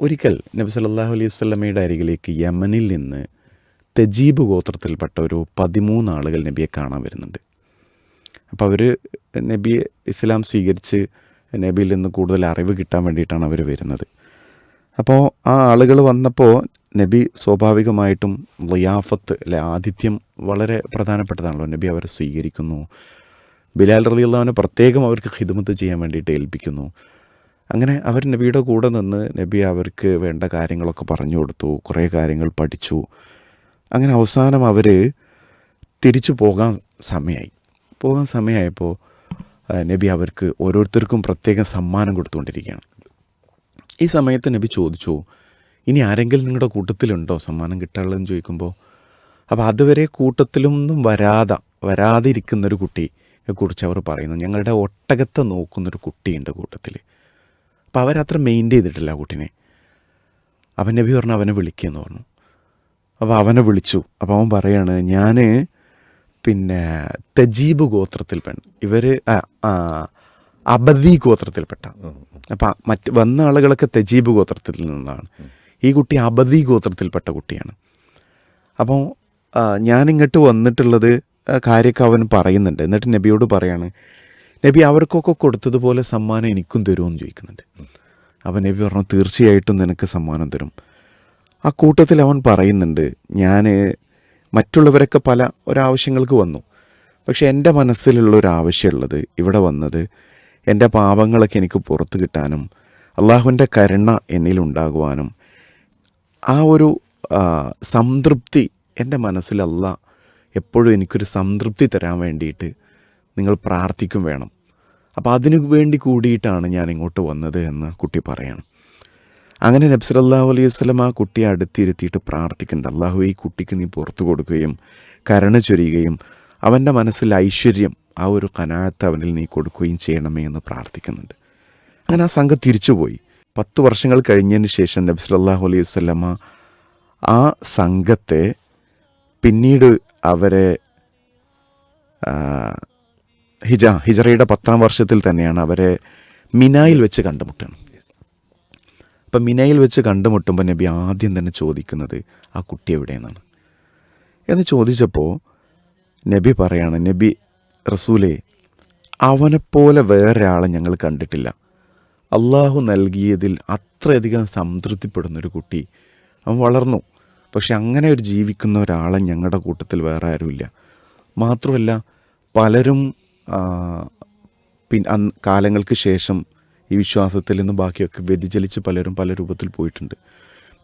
ഒരിക്കൽ നബി സല്ലാഹു അലൈഹി വസല്ലമയുടെ അരികിലേക്ക് യമനിൽ നിന്ന് തെജീബ് ഗോത്രത്തിൽപ്പെട്ട ഒരു പതിമൂന്ന് ആളുകൾ നബിയെ കാണാൻ വരുന്നുണ്ട്. അപ്പോൾ അവർ നബി ഇസ്ലാം സ്വീകരിച്ച് നബിയിൽ നിന്ന് കൂടുതൽ അറിവ് കിട്ടാൻ വേണ്ടിയിട്ടാണ് അവർ വരുന്നത്. അപ്പോൾ ആ ആളുകൾ വന്നപ്പോൾ നബി സ്വാഭാവികമായിട്ടും റിയാഫത്ത് അല്ലെ ആതിഥ്യം വളരെ പ്രധാനപ്പെട്ടതാണല്ലോ. നബി അവരെ സ്വീകരിക്കുന്നു. ബിലാൽ റലിയുള്ളവനെ പ്രത്യേകം അവർക്ക് ഹിദ്മത്ത് ചെയ്യാൻ വേണ്ടിയിട്ട് ഏൽപ്പിക്കുന്നു. അങ്ങനെ അവർ നബിയുടെ കൂടെ നിന്ന് നബി അവർക്ക് വേണ്ട കാര്യങ്ങളൊക്കെ പറഞ്ഞു കൊടുത്തു കുറേ കാര്യങ്ങൾ പഠിച്ചു. അങ്ങനെ അവസാനം അവർ തിരിച്ചു പോകാൻ സമയമായി പോകാൻ സമയമായപ്പോൾ നബി അവർക്ക് ഓരോരുത്തർക്കും പ്രത്യേകം സമ്മാനം കൊടുത്തുകൊണ്ടിരിക്കുകയാണ്. ഈ സമയത്ത് നബി ചോദിച്ചു ഇനി ആരെങ്കിലും നിങ്ങളുടെ കൂട്ടത്തിലുണ്ടോ സമ്മാനം കിട്ടാനുള്ളതെന്ന് ചോദിക്കുമ്പോൾ അപ്പോൾ അതുവരെ കൂട്ടത്തിലൊന്നും വരാതെ വരാതിരിക്കുന്നൊരു കുട്ടിയെക്കുറിച്ച് കുട്ടിയെ കുറിച്ച് അവർ പറയുന്നു. ഞങ്ങളുടെ ഒട്ടകത്തെ നോക്കുന്നൊരു കുട്ടിയുണ്ട് കൂട്ടത്തിൽ അപ്പോൾ അവരത്ര മെയിന്റെയിൻ ചെയ്തിട്ടില്ല ആ കുട്ടീനെ. അവൻ നബി പറഞ്ഞു അവനെ വിളിക്കുകയെന്ന് പറഞ്ഞു. അപ്പോൾ അവനെ വിളിച്ചു. അപ്പോൾ അവൻ പറയാണ് ഞാൻ പിന്നെ തജീബ് ഗോത്രത്തിൽ പെൺ ഇവർ അബദി ഗോത്രത്തിൽപ്പെട്ട. അപ്പം മറ്റ് വന്ന ആളുകളൊക്കെ തജീബ് ഗോത്രത്തിൽ നിന്നാണ്. ഈ കുട്ടി അബദി ഗോത്രത്തിൽപ്പെട്ട കുട്ടിയാണ്. അപ്പോൾ ഞാനിങ്ങോട്ട് വന്നിട്ടുള്ളത് കാര്യമൊക്കെ അവൻ പറയുന്നുണ്ട്. എന്നിട്ട് നബിയോട് പറയാണ് നബി അവർക്കൊക്കെ കൊടുത്തതുപോലെ സമ്മാനം എനിക്കും തരുമെന്ന് ചോദിക്കുന്നുണ്ട്. അപ്പം നബി പറഞ്ഞു തീർച്ചയായിട്ടും നിനക്ക് സമ്മാനം തരും. ആ കൂട്ടത്തിൽ അവൻ പറയുന്നുണ്ട് ഞാൻ മറ്റുള്ളവരൊക്കെ പല ഒരാവശ്യങ്ങൾക്ക് വന്നു. പക്ഷെ എന്റെ മനസ്സിലുള്ള ഒരു ആവശ്യമുള്ളത് ഇവിടെ വന്നത് എന്റെ പാപങ്ങളൊക്കെ എനിക്ക് പുറത്തു കിട്ടാനും അള്ളാഹുവിന്റെ കരുണ എന്നിലുണ്ടാകുവാനും ആ ഒരു സംതൃപ്തി എന്റെ മനസ്സിലല്ല എപ്പോഴും എനിക്കൊരു സംതൃപ്തി തരാൻ വേണ്ടിയിട്ട് നിങ്ങൾ പ്രാർത്ഥിക്കും വേണം. അപ്പോൾ അതിനു വേണ്ടി കൂടിയിട്ടാണ് ഞാൻ ഇങ്ങോട്ട് വന്നത് എന്ന് കുട്ടി പറയണം. അങ്ങനെ നബ്സലല്ലാഹു അലൈഹി വസ്ലം ആ കുട്ടിയെ അടുത്തിരുത്തിയിട്ട് പ്രാർത്ഥിക്കുന്നുണ്ട്. അള്ളാഹു ഈ കുട്ടിക്ക് നീ പുറത്തു കൊടുക്കുകയും കരണ ചൊരിയുകയും അവന്റെ മനസ്സിൽ ഐശ്വര്യം ആ ഒരു കനാത്ത് അവനിൽ നീ കൊടുക്കുകയും ചെയ്യണമേ എന്ന് പ്രാർത്ഥിക്കുന്നുണ്ട്. അങ്ങനെ ആ സംഘം തിരിച്ചുപോയി. പത്ത് വർഷങ്ങൾ കഴിഞ്ഞതിന് ശേഷം നബി സല്ലല്ലാഹു അലൈഹി വസല്ലമ ആ സംഘത്തെ പിന്നീട് അവരെ ഹിജ ഹിജറയുടെ പത്താം വർഷത്തിൽ തന്നെയാണ് അവരെ മിനായിൽ വെച്ച് കണ്ടുമുട്ടണം അപ്പം മിനയിൽ വെച്ച് കണ്ടുമുട്ടുമ്പോൾ നബി ആദ്യം തന്നെ ചോദിക്കുന്നത് ആ കുട്ടി എവിടെയെന്നാണ്. എന്ന് ചോദിച്ചപ്പോൾ നബി പറയാണ് നബി റസൂലെ അവനെപ്പോലെ വേറൊരാളെ ഞങ്ങൾ കണ്ടിട്ടില്ല. അള്ളാഹു നൽകിയതിൽ അത്രയധികം സംതൃപ്തിപ്പെടുന്നൊരു കുട്ടി അവൻ വളർന്നു. പക്ഷെ അങ്ങനെ ഒരു ജീവിക്കുന്ന ഒരാളെ ഞങ്ങളുടെ കൂട്ടത്തിൽ വേറെ ആരുമില്ല. മാത്രമല്ല പലരും പിൻ അന്ന് കാലങ്ങൾക്ക് ശേഷം ഈ വിശ്വാസത്തിൽ നിന്ന് ബാക്കിയൊക്കെ വ്യതിചലിച്ച് പലരും പല രൂപത്തിൽ പോയിട്ടുണ്ട്.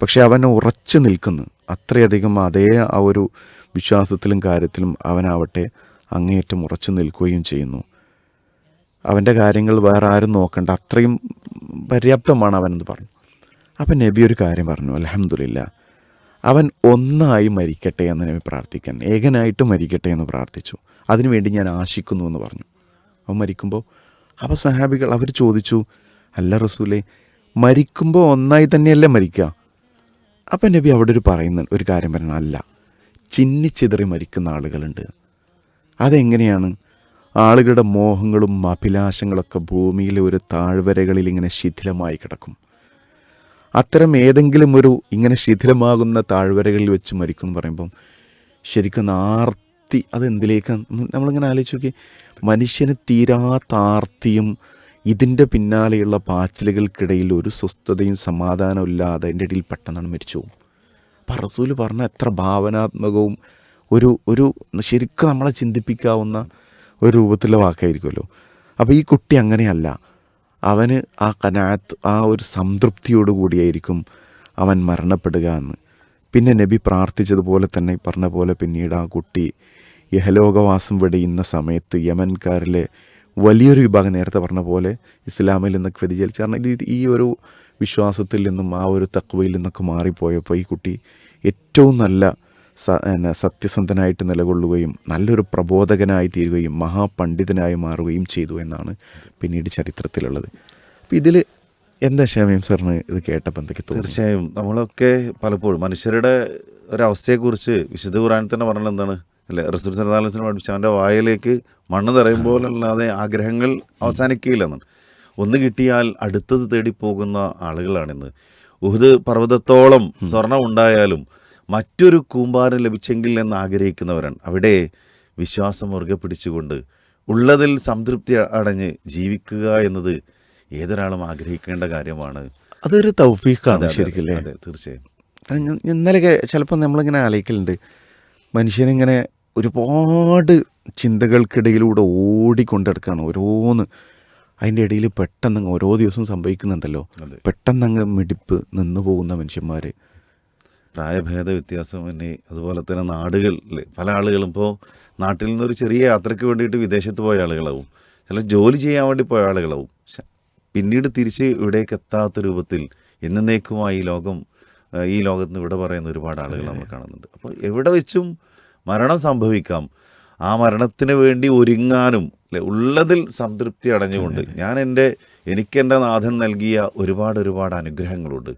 പക്ഷെ അവൻ ഉറച്ചു നിൽക്കുന്നു. അത്രയധികം അതേ ആ ഒരു വിശ്വാസത്തിലും കാര്യത്തിലും അവനാവട്ടെ അങ്ങേയറ്റം ഉറച്ചു നിൽക്കുകയും ചെയ്യുന്നു. അവന്റെ കാര്യങ്ങൾ വേറെ ആരും നോക്കണ്ട. അത്രയും പര്യാപ്തമാണ് അവനെന്ന് പറഞ്ഞു. അപ്പം നബി ഒരു കാര്യം പറഞ്ഞു. അലഹമില്ല അവൻ ഒന്നായി മരിക്കട്ടെ എന്ന് നബി പ്രാർത്ഥിക്കാൻ. ഏകനായിട്ട് മരിക്കട്ടെ എന്ന് പ്രാർത്ഥിച്ചു. അതിനുവേണ്ടി ഞാൻ ആശിക്കുന്നു എന്ന് പറഞ്ഞു. അവൻ മരിക്കുമ്പോൾ അപ്പോൾ സഹാബികൾ അവർ ചോദിച്ചു അല്ല റസൂലെ മരിക്കുമ്പോൾ ഒന്നായി തന്നെയല്ലേ മരിക്കുക അപ്പം നബി അവിടെ ഒരു പറയുന്ന ഒരു കാര്യം പറയുന്നത് അല്ല ചിന്നിച്ചിതറി മരിക്കുന്ന ആളുകളുണ്ട്. അതെങ്ങനെയാണ്? ആളുകളുടെ മോഹങ്ങളും അഭിലാഷങ്ങളൊക്കെ ഭൂമിയിലെ ഒരു താഴ്വരകളിൽ ഇങ്ങനെ ശിഥിലമായി കിടക്കും. അത്തരം ഏതെങ്കിലും ഒരു ഇങ്ങനെ ശിഥിലമാകുന്ന താഴ്വരകളിൽ വെച്ച് മരിക്കും എന്ന് പറയുമ്പം ശരിക്കും ആർത്തി അതെന്തിലേക്കാണ് നമ്മളിങ്ങനെ ആലോചിച്ച് നോക്കി. മനുഷ്യന് തീരാത്ത ആർത്തിയും ഇതിന്റെ പിന്നാലെയുള്ള പാച്ചിലുകൾക്കിടയിൽ ഒരു സ്വസ്ഥതയും സമാധാനവും ഇല്ലാതെ അതിന്റെ ഇടയിൽ പെട്ടെന്നാണ് മരിച്ചു പോകും. അപ്പം റസൂൽ പറഞ്ഞ എത്ര ഭാവനാത്മകവും ഒരു ഒരു ശരിക്കും നമ്മളെ ചിന്തിപ്പിക്കാവുന്ന ഒരു രൂപത്തിലുള്ള വാക്കായിരിക്കുമല്ലോ. അപ്പോൾ ഈ കുട്ടി അങ്ങനെയല്ല. അവന് ആ കനാത്ത് ആ ഒരു സംതൃപ്തിയോട് കൂടിയായിരിക്കും അവൻ മരണപ്പെടുക എന്ന്. പിന്നെ നബി പ്രാർത്ഥിച്ചതുപോലെ തന്നെ പറഞ്ഞ പോലെ പിന്നീട് ആ കുട്ടി യഹലോകവാസം വെടിയുന്ന സമയത്ത് യമൻകാരിലെ വലിയൊരു വിഭാഗം നേരത്തെ പറഞ്ഞ പോലെ ഇസ്ലാമിൽ നിന്നൊക്കെ വ്യതിചലിച്ച് കാരണം ഇത് ഈ ഒരു വിശ്വാസത്തിൽ നിന്നും ആ ഒരു തക്വയിൽ നിന്നൊക്കെ മാറിപ്പോയപ്പോൾ ഈ കുട്ടി ഏറ്റവും നല്ല സത്യസന്ധനായിട്ട് നിലകൊള്ളുകയും നല്ലൊരു പ്രബോധകനായി തീരുകയും മഹാപണ്ഡിതനായി മാറുകയും ചെയ്തു എന്നാണ് പിന്നീട് ചരിത്രത്തിലുള്ളത്. അപ്പോൾ ഇതിൽ എന്താ ഷാമിയം സാറിന് ഇത് കേട്ടപ്പോൾ എന്തൊക്കെ തീർച്ചയായും നമ്മളൊക്കെ പലപ്പോഴും മനുഷ്യരുടെ ഒരവസ്ഥയെക്കുറിച്ച് വിശുദ്ധ ഖുറാനിൽ തന്നെ പറഞ്ഞത് എന്താണ്? അല്ലേ? റസൂൽ സല്ലാസ്ലം പഠിപ്പിച്ച അവന്റെ വായിലേക്ക് മണ്ണ് തറയും പോലല്ലാതെ ആഗ്രഹങ്ങൾ അവസാനിക്കുകയില്ലെന്നാണ്. ഒന്ന് കിട്ടിയാൽ അടുത്തത് തേടി പോകുന്ന ആളുകളാണിന്ന്. ഉഹുദ് പർവതത്തോളം സ്വർണം ഉണ്ടായാലും മറ്റൊരു കൂമ്പാരം ലഭിച്ചെങ്കിൽ എന്ന് ആഗ്രഹിക്കുന്നവരാണ്. അവിടെ വിശ്വാസം മുറുകെ പിടിച്ചുകൊണ്ട് ഉള്ളതിൽ സംതൃപ്തി അടഞ്ഞ് ജീവിക്കുക എന്നത് ഏതൊരാളും ആഗ്രഹിക്കേണ്ട കാര്യമാണ്. അതൊരു തൗഫീഖാണ് അതെ, ശരിക്കും അതെ തീർച്ചയായും. ഇന്നലെ ഇന്നലെയൊക്കെ ചിലപ്പോൾ നമ്മളിങ്ങനെ ആലോചിക്കലുണ്ട്. മനുഷ്യനിങ്ങനെ ഒരുപാട് ചിന്തകൾക്കിടയിലൂടെ ഓടിക്കൊണ്ടെടുക്കുകയാണ് ഓരോന്ന്. അതിന്റെ ഇടയിൽ പെട്ടെന്ന് ഓരോ ദിവസം സംഭവിക്കുന്നുണ്ടല്ലോ. പെട്ടെന്ന് അങ്ങ് മിടിപ്പ് നിന്ന് പോകുന്ന മനുഷ്യന്മാർ പ്രായഭേദ വ്യത്യാസം പിന്നെ അതുപോലെ തന്നെ നാടുകളിൽ പല ആളുകളും ഇപ്പോൾ നാട്ടിൽ നിന്നൊരു ചെറിയ യാത്രയ്ക്ക് വേണ്ടിയിട്ട് വിദേശത്ത് പോയ ആളുകളാവും. ചില ജോലി ചെയ്യാൻ വേണ്ടി പോയ ആളുകളാവും. പിന്നീട് തിരിച്ച് ഇവിടേക്ക് എത്താത്ത രൂപത്തിൽ എന്നേക്കുമായി ലോകം ഈ ലോകത്ത് നിന്ന് ഇവിടെ പറയുന്ന ഒരുപാട് ആളുകൾ നമ്മൾ കാണുന്നുണ്ട്. അപ്പോൾ എവിടെ വെച്ചും മരണം സംഭവിക്കാം. ആ മരണത്തിന് വേണ്ടി ഒരുങ്ങാനും അല്ലെ? ഉള്ളതിൽ സംതൃപ്തി അടഞ്ഞുകൊണ്ട് ഞാൻ എന്റെ എനിക്കെന്റെ നാഥൻ നൽകിയ ഒരുപാട് ഒരുപാട് അനുഗ്രഹങ്ങളുണ്ട്.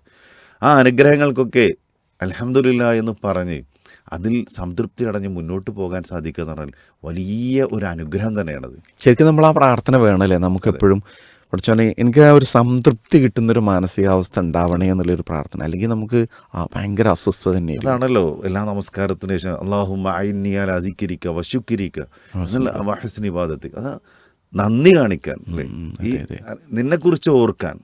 ആ അനുഗ്രഹങ്ങൾക്കൊക്കെ അലഹമില്ല എന്ന് പറഞ്ഞ് അതിൽ സംതൃപ്തി അടഞ്ഞ് മുന്നോട്ട് പോകാൻ സാധിക്കുക എന്ന് പറഞ്ഞാൽ വലിയ ഒരു അനുഗ്രഹം തന്നെയാണത്. ശരിക്കും നമ്മൾ ആ പ്രാർത്ഥന വേണമല്ലേ? നമുക്ക് എപ്പോഴും പഠിച്ചോനെ എനിക്ക് ആ ഒരു സംതൃപ്തി കിട്ടുന്നൊരു മാനസികാവസ്ഥ ഉണ്ടാവണേ എന്നുള്ളൊരു പ്രാർത്ഥന. അല്ലെങ്കിൽ നമുക്ക് ആ ഭയങ്കര അസ്വസ്ഥത തന്നെ അതാണല്ലോ. എല്ലാ നമസ്കാരത്തിന് ശേഷം അള്ളാഹുമ്മ അയിന്നിയാൽ അധികരിക്കുക വശുക്കിരിക്കുക വഹസ്നി അത് നന്ദി കാണിക്കാൻ അല്ലേ? നിന്നെക്കുറിച്ച് ഓർക്കാൻ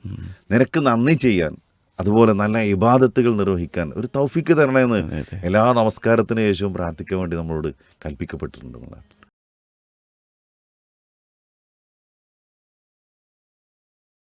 നിനക്ക് നന്ദി ചെയ്യാൻ അതുപോലെ നല്ല ഇബാദത്തുകൾ നിർവഹിക്കാൻ ഒരു തൗഫിക്ക് തരണമെന്ന് എല്ലാ നമസ്കാരത്തിന് ശേഷവും പ്രാർത്ഥിക്കാൻ വേണ്ടി നമ്മളോട് കൽപ്പിക്കപ്പെട്ടിട്ടുണ്ടെന്നുള്ളതാണ്